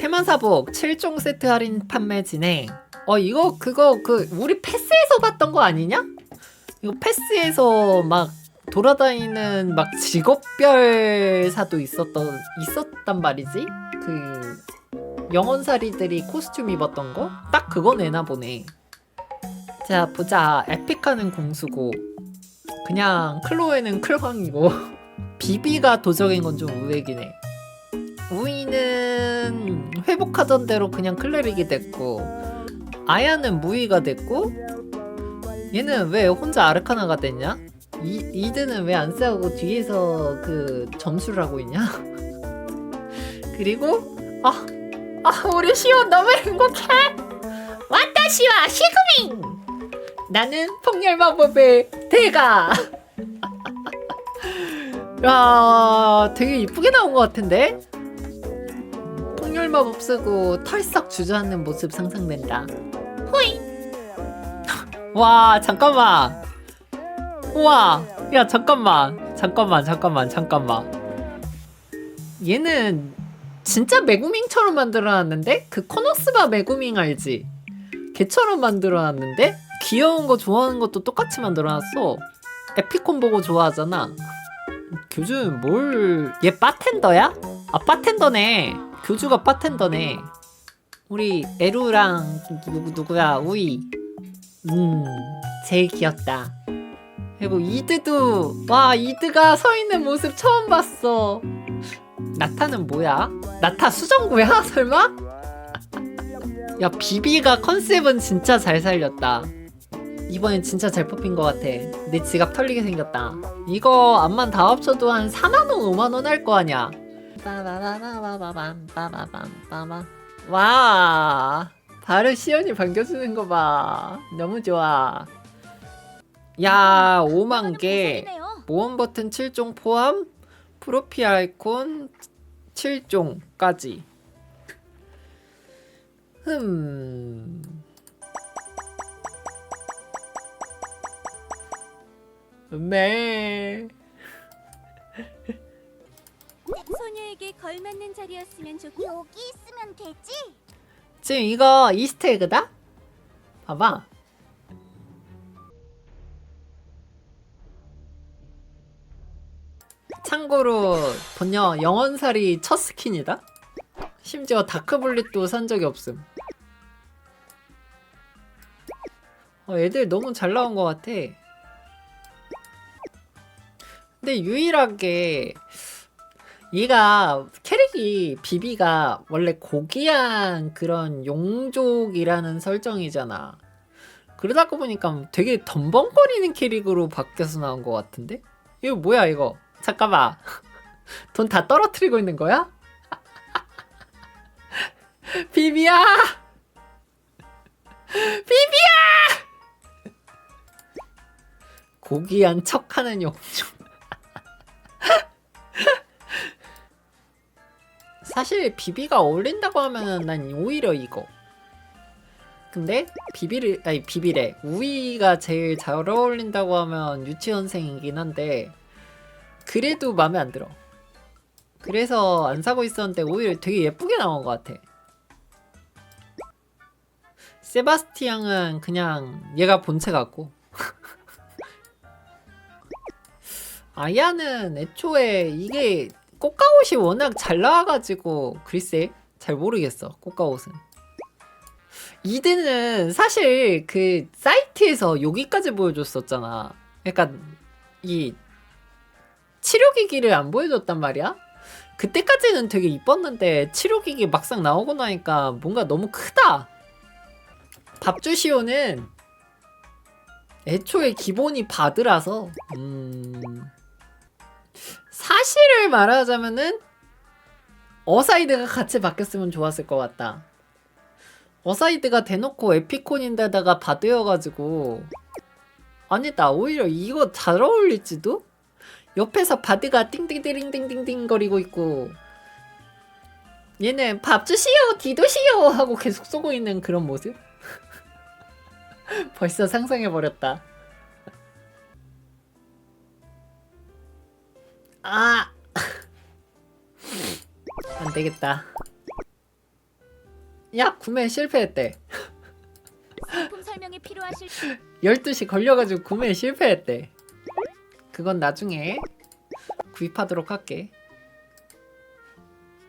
테마사복 7종 세트 할인 판매 진행. 어 이거 그거 그 우리 패스에서 봤던 거 아니냐? 이거 패스에서 막 돌아다니는 막 직업별 사도 있었던 있었단 말이지. 그 영혼살이들이 코스튬 입었던 거? 딱 그거 내나 보네. 자 보자. 에픽하는 공수고 그냥 클로에는 클황이고 비비가 도적인 건좀 해. 우이는 회복하던 대로 그냥 클레릭이 됐고 아야는 무이가 됐고 얘는 왜 혼자 아르카나가 됐냐? 이, 이드는 왜 안 싸우고 뒤에서 그 점수를 하고 있냐? 그리고 아, 아 우리 시온 너무 행복해! 와타시와! 시그밍! 나는 폭렬 마법의 대가! 야 되게 이쁘게 나온 것 같은데 폭렬 마법 쓰고 털썩 주저앉는 모습 상상된다. 호이 와 잠깐만. 우와 야 잠깐만. 잠깐만 잠깐만 잠깐만. 얘는 진짜 메구밍처럼 만들어놨는데? 그 코너스바 메구밍 알지? 걔처럼 만들어놨는데? 귀여운 거 좋아하는 것도 똑같이 만들어놨어. 에피콘 보고 좋아하잖아. 교주 뭘얘 바텐더야? 아 바텐더네 교주가 바텐더네. 우리 에루랑 누구 누구야? 우이. 음 제일 귀엽다. 그리고 이드도 와 이드가 서 있는 모습 처음 봤어. 나타는 뭐야? 나타 수정구야? 설마? 야 비비가 컨셉은 진짜 잘 살렸다. 이번엔 진짜 잘 뽑힌 것 같아. 내 지갑 털리게 생겼다. 이거 암만 다 합쳐도 한 4만원 5만원 할 거 아냐 빠바바바바밤 와 바로 시연이 반겨주는 거 봐. 너무 좋아. 야 5만 개. 모험 버튼 7종 포함 프로필 아이콘 7종까지. 흠. 네. 소녀에게 걸맞는 자리였으면 좋겠. 여기 있으면 되지? 지금 이거 이스트에그다? 봐봐. 참고로 본여 영원살이 첫 스킨이다. 심지어 다크블릿도 산 적이 없음. 어, 애들 너무 잘 나온 것 같아. 근데 유일하게 얘가 캐릭이 비비가 원래 고귀한 그런 용족이라는 설정이잖아. 그러다 보니까 되게 덤벙거리는 캐릭으로 바뀌어서 나온 것 같은데? 이거 뭐야 이거? 잠깐만. 돈 다 떨어뜨리고 있는 거야? 비비야! 비비야! 고귀한 척하는 용족. 사실 비비가 어울린다고 하면은 난 오히려 이거. 근데 비비를 아니 비비래 우이가 제일 잘 어울린다고 하면 유치원생이긴 한데 그래도 마음에 안 들어. 그래서 안 사고 있었는데 오히려 되게 예쁘게 나온 것 같아. 세바스티앙은 그냥 얘가 본체 같고 아야는 애초에 이게 꽃가옷이 워낙 잘 나와가지고 글쎄 잘 모르겠어 꽃가옷은. 이드는 사실 그 사이트에서 여기까지 보여줬었잖아. 그러니까 이 치료기기를 안 보여줬단 말이야? 그때까지는 되게 이뻤는데 치료기기 막상 나오고 나니까 뭔가 너무 크다. 밥주시오는 애초에 기본이 바드라서 음... 사실을 말하자면은 어사이드가 같이 바뀌었으면 좋았을 것 같다. 어사이드가 대놓고 에피콘인데다가 바드여가지고 아니다 오히려 이거 잘 어울릴지도? 옆에서 바드가 띵띵띵띵띵띵 거리고 있고 얘는 밥 주시오 디도시오 하고 계속 쏘고 있는 그런 모습? 벌써 상상해버렸다. 아! 안 되겠다. 야 구매 실패했대 상품 설명이 필요하실 12시 걸려가지고 구매 실패했대 그건 나중에 구입하도록 할게